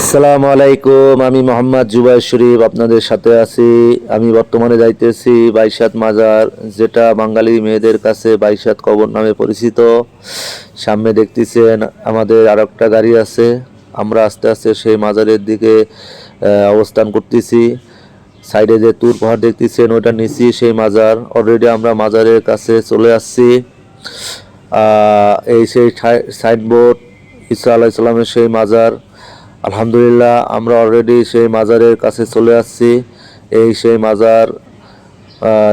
আসসালামু আলাইকুম, আমি মোহাম্মদ জুবাই শরীফ, আপনাদের সাথে আছি। আমি বর্তমানে যাইতেছি বাইশাত মাজার, যেটা বাঙালি মেয়েদের কাছে বাইশাত কবর নামে পরিচিত। সামনে দেখতেছেন আমাদের আর একটা গাড়ি আছে। আমরা আস্তে আস্তে সেই মাজারের দিকে অবস্থান করতেছি। সাইডে যে তুর পাহাড় দেখতেছেন ওটা নিচি সেই মাজার। অলরেডি আমরা মাজারের কাছে চলে আসছি। এই সেই সাইনবোর্ড ইসা আলাহ ইসলামের সেই মাজার। আলহামদুলিল্লাহ, আমরা অলরেডি সেই মাজারের কাছে চলে আসছি। এই সেই মাজার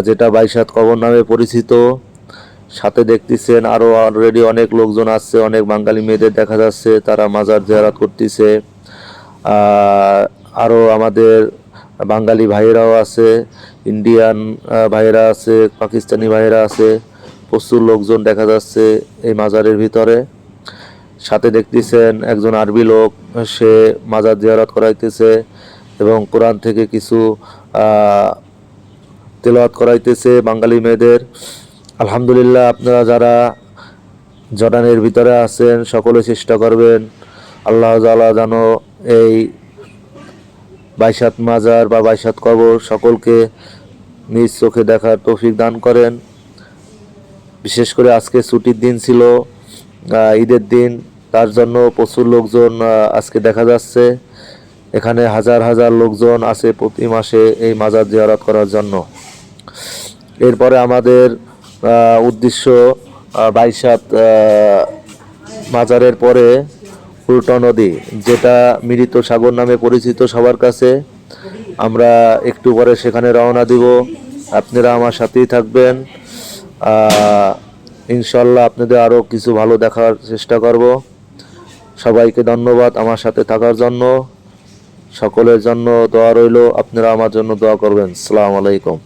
যেটা বাইশাত কবর নামে পরিচিত। সাথে দেখতেছেন আরও অলরেডি অনেক লোকজন আসছে, অনেক বাঙালি মেয়েদের দেখা যাচ্ছে, তারা মাজার জিয়ারাত করতেছে। আরও আমাদের বাঙালি ভাইয়েরাও আছে, ইন্ডিয়ান ভাইয়েরা আছে, পাকিস্তানি ভাইয়েরা আছে, প্রচুর লোকজন দেখা যাচ্ছে এই মাজারের ভিতরে। সাথে দেখতেছেন একজন আরবি লোক, সে মাজার জিয়ারত করাইতেছে এবং কোরআন থেকে কিছু তেলাওয়াত করাইতেছে বাঙালি মেয়েদের। আলহামদুলিল্লাহ আপনারা যারা জর্ডানের ভিতরে আছেন, সকলে চেষ্টা করবেন আল্লাহ তাআলা যেন এই বাইশাত মাজার বা বাইশাত কবর সকলকে নিজ চোখে দেখার তৌফিক দান করেন। বিশেষ করে আজকে ছুটির দিন ছিল ঈদের দিন। তার জন্য প্রচুর লোকজন আজকে দেখা যাচ্ছে। এখানে হাজার হাজার লোকজন আছে প্রতি মাসে এই মাজার জিয়ারত করার জন্য। এরপরে আমাদের উদ্দেশ্য বাইশাত মাজারের পরে উল্টো নদী, যেটা মৃত সাগর নামে পরিচিত সবার কাছে। আমরা একটু পরে সেখানে রওনা দিব। আপনারা আমার সাথেই থাকবেন। ইনশাল্লাহ আপনাদের আরও কিছু ভালো দেখার চেষ্টা করব। সবাইকে ধন্যবাদ আমার সাথে থাকার জন্য। সকলের জন্য দোয়া রইল, আপনারা আমার জন্য দোয়া করবেন। সালাম আলাইকুম।